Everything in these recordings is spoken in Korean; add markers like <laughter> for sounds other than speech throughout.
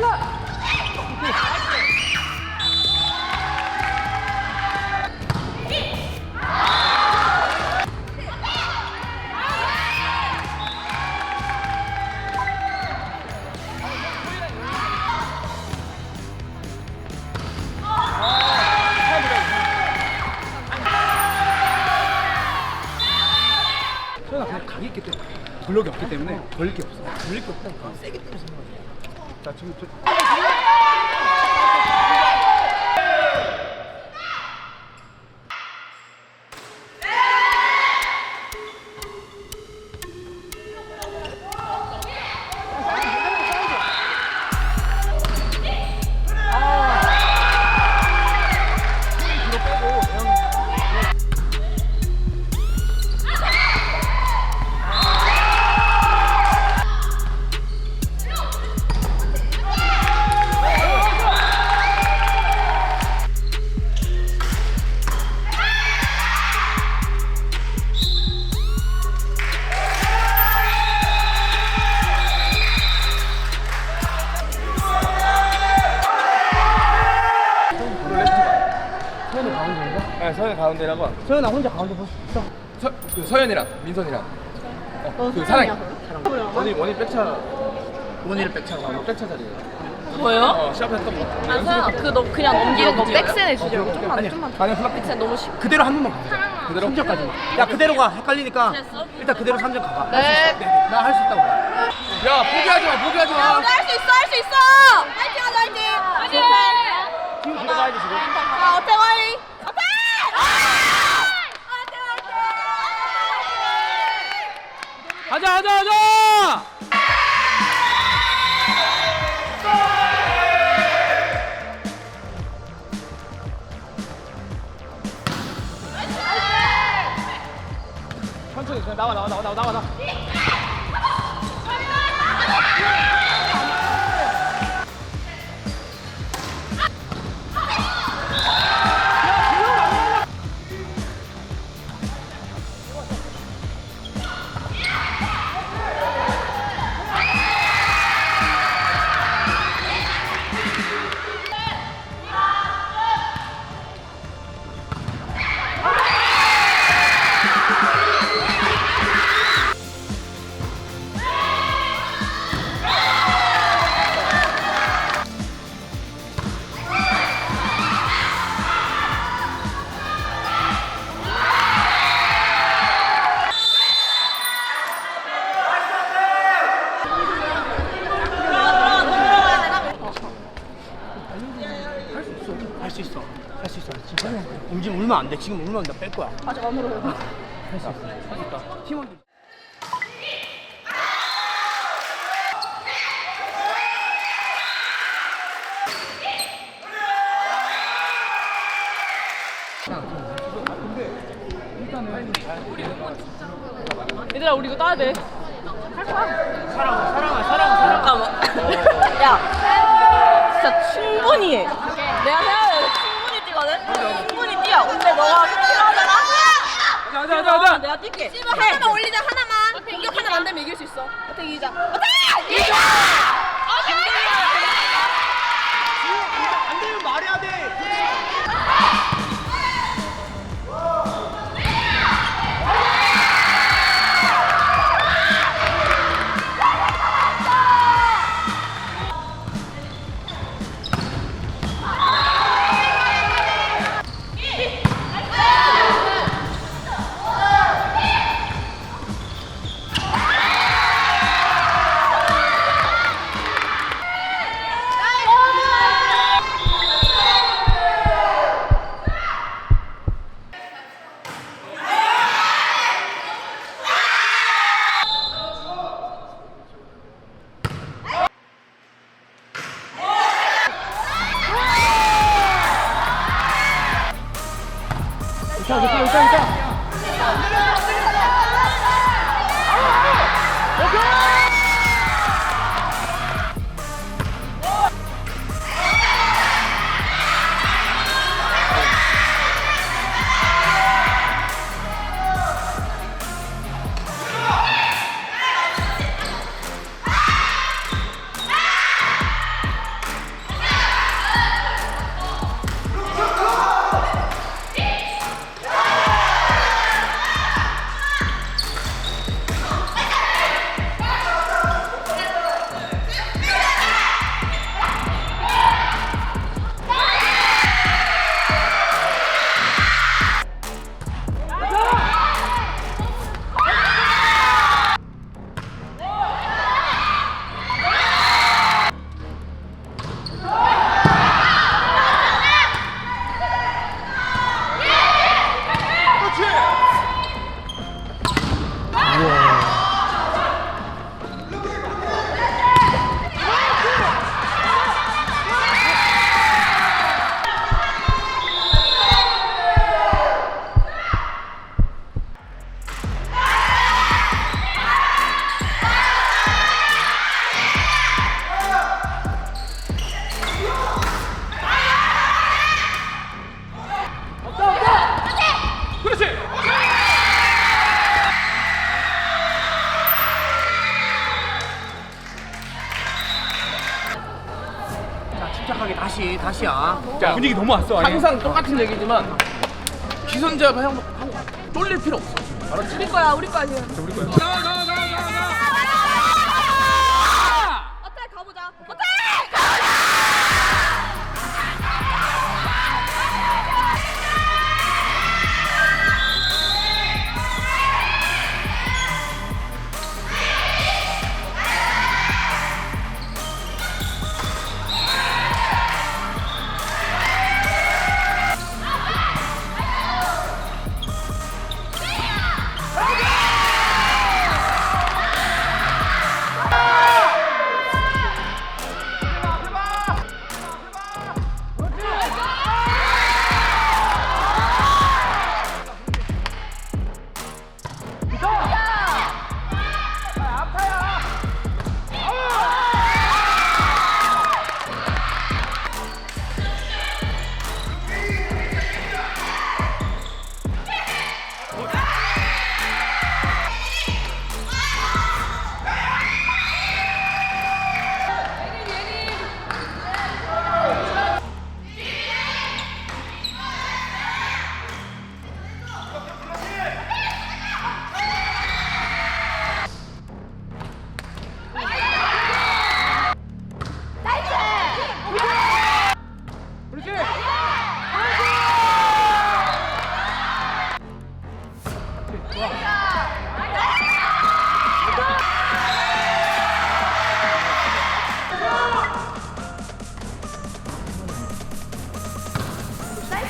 소 네, 서현 가운데라고. 소연아 혼자 가운데 있어? 서, 그 서현이랑 민선이랑. 어, 그 사랑이. 원이 원이 백차. 원이를 백차. 어, 백차 자리에. 뭐요? 어, 시합했던 거. 아, 그너 그냥 넘기는 거 백센 해주려고. 좀만 아니야. 좀만. 아니야 플락 백센 너무 쉽. 그대로 한 번만 가자. 그대로? 3점까지만. 야 그대로 가. 헷갈리니까? 일단 그대로 3점 가봐. 네. 나 할 수 있다고. 야, 포기하지 마, 포기하지 마. 할수 있어, 할 수 있어. 화이팅 하자, 화이팅. 화이팅. 지금 들어가야지 지금. 아, 어때, 화이 하자, 하자, 하자. 천천히 그냥 나와 나와 나와 나와 나와 울면 안 돼. 지금 울면 나 뺄 거야. 아직 안 울어요. 할 수 있어. 할수 있다. 팀원들. 얘들아, 우리 이거 따야 돼. 사랑아, 사랑아, 사랑아, 잠깐만. 야, 진짜 충분히 해. 내가 생각해 충분히 뛰거든. 뛰어. 근데 너가 싫어하잖아. 하자, 하자, 하자. 내가 뛸게. 하나만 올리자 하나만. 공격 하나 만들면 이길 수 있어. 어떻게 이기자. 어떻게 이겨? 안 되면 말해야 돼. 다시야. 자, 분위기 너무 왔어. 아예. 항상 똑같은 얘기지만 기선제압 하고 쫄릴 필요 없어. 알았지? 우리 거야 우리 거야 지금. 우리 거야.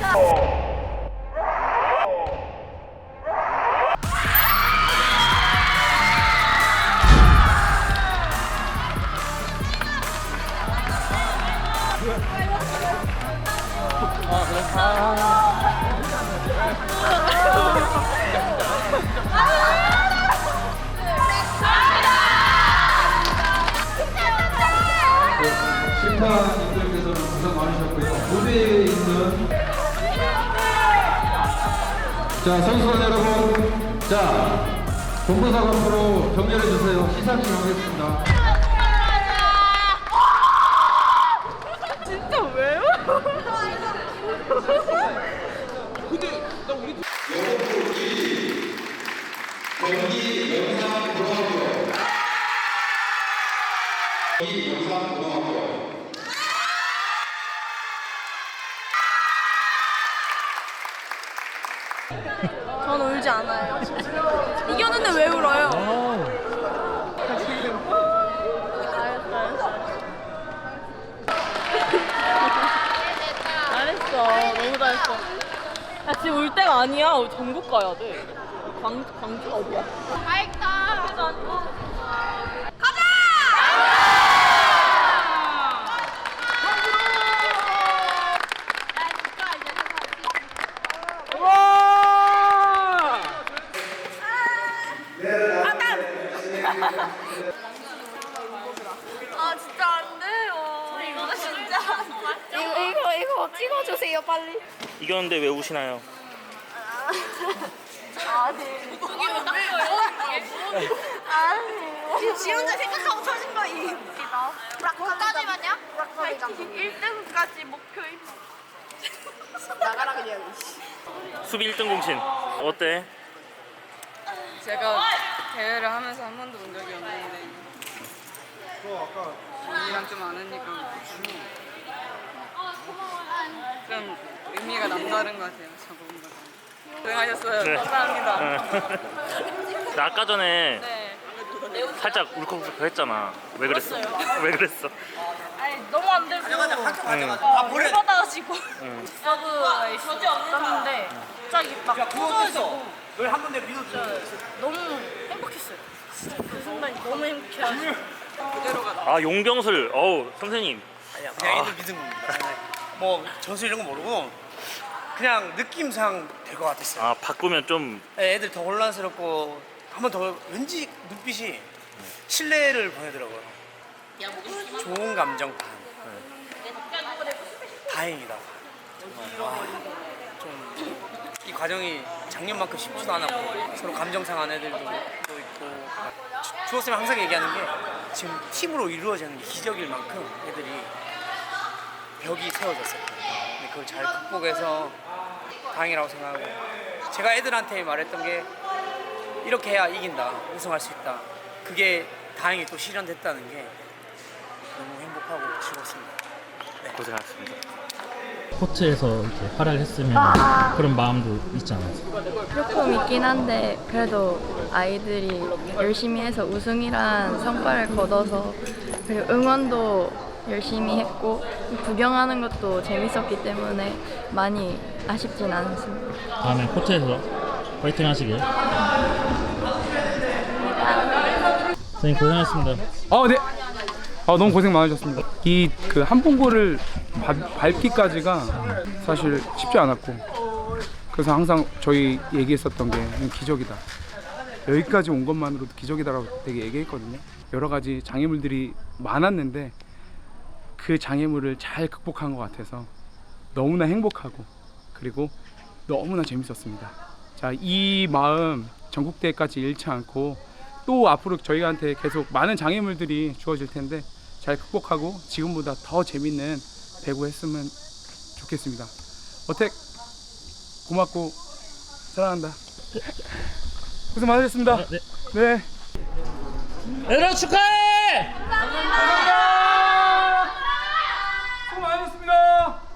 심 본부석 앞으로 정렬해 주세요. 시상 진행하겠습니다. 진짜 왜요? 저는 울지 않아요. 이겼는데 왜 울어요? 알았어, 알았어. 너무 잘했어. 야, 지금 울 때가 아니야. 우리 전국 가야 돼. 광, 광주 어디야? 가있다. 가자! 아 진짜 안 돼요. 이거 진짜 이거 이거 이거 찍어주세요 빨리. 이겼는데 왜 우시나요? 아니. 아니. 지 혼자 생각하고 터진 거이. 브라커까지만요? 브라커리가. 1등까지 목표입니다. 나가라 그냥. 수비 1등 공신 어때? 제가 대회를 하면서 한 번도 본 적이 없는데 언니랑 좀 아느니까 좀 의미가 남다른 것 같아요 저거 고생하셨어요 네. 감사합니다 나 아까 전에 네. 살짝 울컥울컥 했잖아. 왜 그랬어? <laughs> 왜 그랬어? 아니 너무 안 되고 아, 물 받아가지고 야구 저지 없었는데 갑자기 막 터져가지고 널한 군데 믿어줘. 너무 행복했어요. 진짜 그 순간이 너무 행복해가지고 아 용병술. 어우 선생님. 아니야 그냥 애들 믿은 겁니다. 뭐 전술 이런 거 모르고 그냥 느낌상 될 것 같았어요. 아 바꾸면 좀 애들 더 혼란스럽고 한번 더 왠지 눈빛이 신뢰를 보내더라고요. 좋은 감정 반. 다행이다. 좀이 과정이 작년만큼 쉽지도 않았고 서로 감정 상한 애들도 또 있고 주- 주었으면 항상 얘기하는 게 지금 팀으로 이루어지는 게 기적일 만큼 애들이 벽이 세워졌어요. 근데 그걸 잘 극복해서 다행이라고 생각하고 제가 애들한테 말했던 게 이렇게 해야 이긴다 우승할 수 있다 그게 다행히 또 실현됐다는 게 너무 행복하고 즐겁습니다 고생하셨습니다. 코트에서 이렇게 활약을 했으면 그런 마음도 있지 않았어요? 조금 있긴 한데 그래도 아이들이 열심히 해서 우승이란 성과를 거둬서 그리고 응원도 열심히 했고 구경하는 것도 재밌었기 때문에 많이 아쉽진 않습니다. 다음에 코트에서 파이팅 하시길. 선생님 고생하셨습니다. 아 네. 아 너무 고생 많으셨습니다 이 그 한 봉고를 밟기까지가 사실 쉽지 않았고 그래서 항상 저희 얘기했었던 게 기적이다 여기까지 온 것만으로도 기적이다라고 되게 얘기했거든요 여러 가지 장애물들이 많았는데 그 장애물을 잘 극복한 것 같아서 너무나 행복하고 그리고 너무나 재밌었습니다. 자, 이 마음 전국대회까지 잃지 않고 또 앞으로 저희한테 계속 많은 장애물들이 주어질 텐데 잘 극복하고 지금보다 더 재밌는 배구 했으면 좋겠습니다. 어택 고맙고 사랑한다. 고생 많으셨습니다. 네. 네. 얘들아 축하해! 수고 많으셨습니다.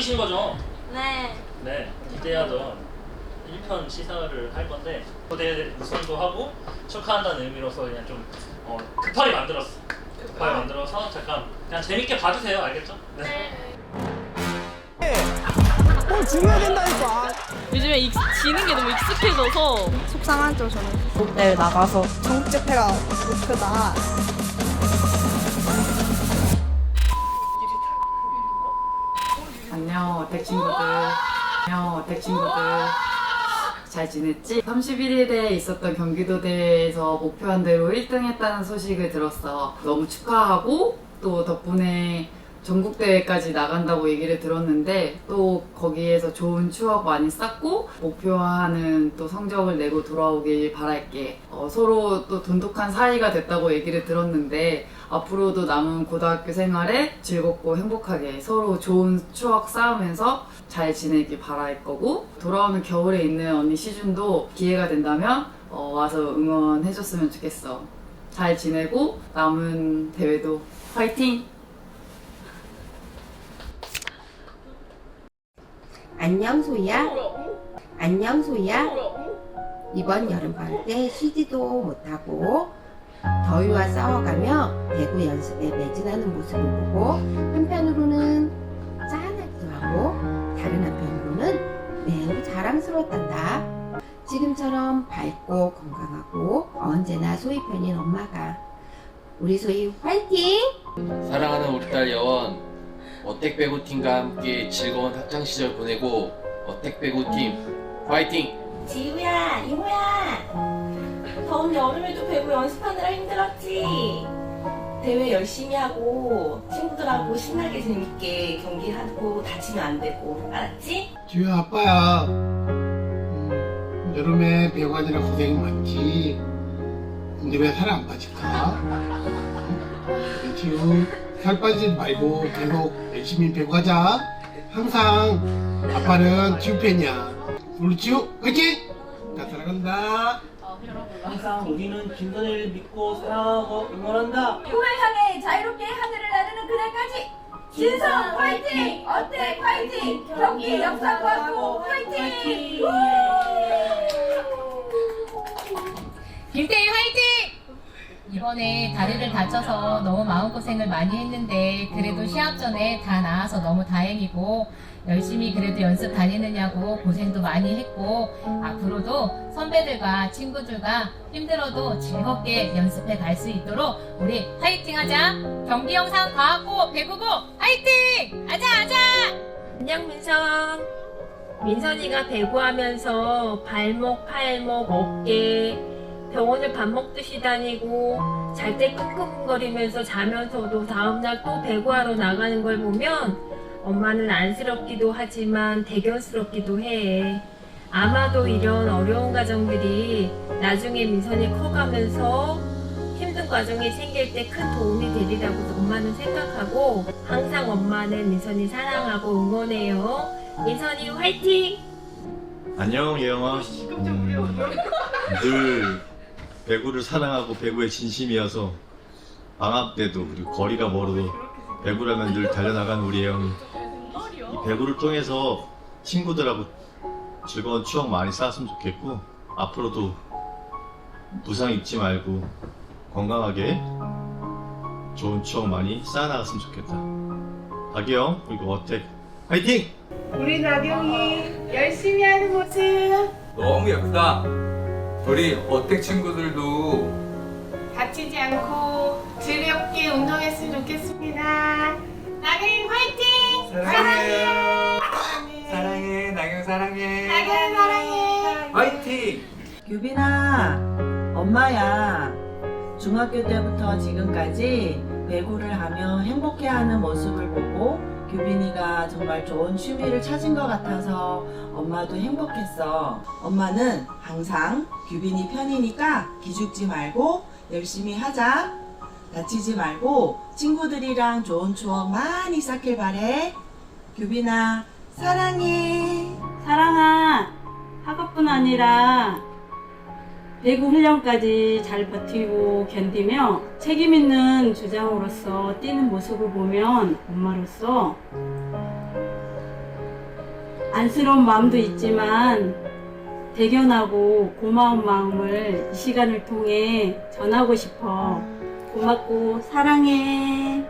다 모이신 거죠? 네. 네. 기대하던 1편 시사를 할 건데 무대 우승도 하고 축하한다는 의미로서 그냥 좀 어, 급하게 만들었어. 급하게 만들어서 잠깐 그냥 재밌게 봐주세요. 알겠죠? 네. 요즘에 익, 지는 게 너무 익숙해져서 속상하죠 저는. 네 나가서 전국제패가 목표다. 안녕 어택 친구들? 안녕 어택 친구들? 잘 지냈지? 31일에 있었던 경기도 대회에서 목표한 대로 1등 했다는 소식을 들었어. 너무 축하하고 또 덕분에 전국대회까지 나간다고 얘기를 들었는데 또 거기에서 좋은 추억 많이 쌓고 목표하는 또 성적을 내고 돌아오길 바랄게 어, 서로 또 돈독한 사이가 됐다고 얘기를 들었는데 앞으로도 남은 고등학교 생활에 즐겁고 행복하게 서로 좋은 추억 쌓으면서 잘 지내길 바랄 거고 돌아오는 겨울에 있는 언니 시준도 기회가 된다면 어, 와서 응원해줬으면 좋겠어 잘 지내고 남은 대회도 파이팅! 안녕 소희야. 안녕 소희야. 이번 여름방학 때 쉬지도 못하고 더위와 싸워가며 배구 연습에 매진하는 모습을 보고 한편으로는 짠하기도 하고 다른 한편으로는 매우 자랑스러웠단다. 지금처럼 밝고 건강하고 언제나 소희 편인 엄마가 우리 소희 화이팅! 사랑하는 우리 딸 여원 어택 배구팀과 함께 즐거운 학창 시절 보내고 어택 배구팀 파이팅! 지우야, 이모야. 더운 여름에도 배구 연습하느라 힘들었지. 대회 열심히 하고 친구들하고 신나게 재밌게 경기하고 다치면 안 되고 알았지? 지우야 아빠야 음, 여름에 배관이라 고생이 많지 근데 왜 살 안 빠질까? <laughs> 응? 지우 살 빠지지 말고 계속 열심히 배고 하자. 항상 아빠는 지우 팬이야. 우리 지우, 그치? 나 사랑한다. 어, 항상 우리는 김선혜를 믿고 사랑하고 응원한다. 꿈을 향해 자유롭게 하늘을 나르는 그날까지 진성 화이팅! 어택 화이팅! 경기 역사과고 화이팅! 김태희 화이팅! 이번에 다리를 다쳐서 너무 마음고생을 많이 했는데 그래도 시합 전에 다 나아서 너무 다행이고 열심히 그래도 연습 다니느냐고 고생도 많이 했고 앞으로도 선배들과 친구들과 힘들어도 즐겁게 연습해 갈 수 있도록 우리 화이팅 하자! 경기 영상 과학고 배구고 화이팅! 아자 아자! 안녕 민선. 민선이가 배구하면서 발목, 팔목, 어깨 병원을 밥 먹듯이 다니고 잘 때 끙끙거리면서 자면서도 다음날 또 배구하러 나가는 걸 보면 엄마는 안쓰럽기도 하지만 대견스럽기도 해. 아마도 이런 어려운 가정들이 나중에 민선이 커가면서 힘든 과정이 생길 때 큰 도움이 되리라고 엄마는 생각하고 항상 엄마는 민선이 사랑하고 응원해요. 민선이 화이팅! 안녕 예영아 음, 늘 배구를 사랑하고 배구에 진심이어서 방학 때도 그리고 거리가 멀어도 배구라면 늘 달려나가는 우리 예영이 이 배구를 통해서 친구들하고 즐거운 추억 많이 쌓았으면 좋겠고 앞으로도 부상 입지 말고 건강하게 좋은 추억 많이 쌓아나갔으면 좋겠다 박예영 그리고 어택 화이팅! 우리 나경이 열심히 하는 모습 너무 예쁘다. 우리 어택 친구들도 다치지 않고 즐겁게 운동했으면 좋겠습니다. 나경이 화이팅! 사랑해. 사랑해. 나경 사랑해. 나경이 사랑해. 화이팅! 유빈아, 엄마야. 중학교 때부터 지금까지 배구를 하며 행복해하는 모습을 보고 규빈이가 정말 좋은 취미를 찾은 것 같아서 엄마도 행복했어. 엄마는 항상 규빈이 편이니까 기죽지 말고 열심히 하자. 다치지 말고 친구들이랑 좋은 추억 많이 쌓길 바래. 규빈아, 사랑해. 사랑아, 학업뿐 아니라 배구 훈련까지 잘 버티고 견디며 책임 있는 주장으로서 뛰는 모습을 보면 엄마로서 안쓰러운 마음도 있지만 대견하고 고마운 마음을 이 시간을 통해 전하고 싶어. 고맙고 사랑해.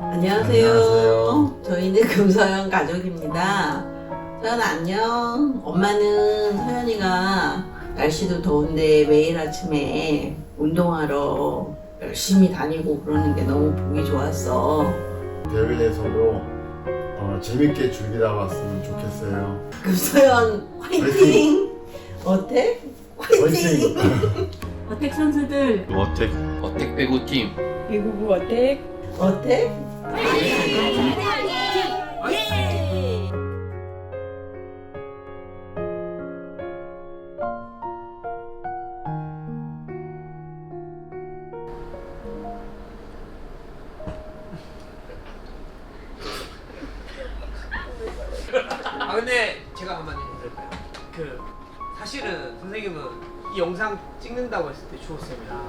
안녕하세요. 저희는 금서연 가족입니다. 서연 안녕. 엄마는 서연이가 날씨도 더운데 매일 아침에 운동하러 열심히 다니고 그러는 게 너무 보기 좋았어. 대회에서도 어, 재밌게 즐기다 왔으면 좋겠어요. 금서연 화이팅! 어때? 화이팅! <laughs> 어택 선수들 어택 어택 배구팀 배구부 어택 어택? 이 영상 찍는다고 했을 때 주호 쌤이랑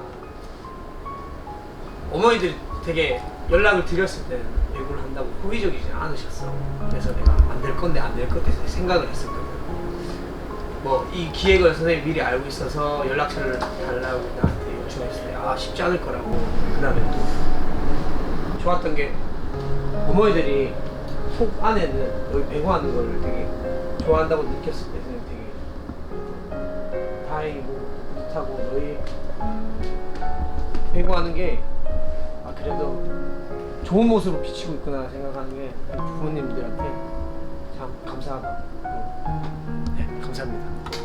어머니들이 되게 연락을 드렸을 때는 배구를 한다고 호의적이지 않으셨어. 그래서 내가 안 될 건데 안될것 같아서 생각을 했었거든. 뭐 이 기획을 선생님 미리 알고 있어서 연락처를 달라고 나한테 요청했을 때 아 쉽지 않을 거라고 그다음에 또 좋았던 게 어머니들이 속 안에는 여기 배구하는 걸 되게 좋아한다고 느꼈을 때 되게 다행이고 뿌듯하고 너희 배구하는 게 아, 그래도 좋은 모습으로 비치고 있구나 생각하는 게 부모님들한테 참 감사하다. 네, 감사합니다.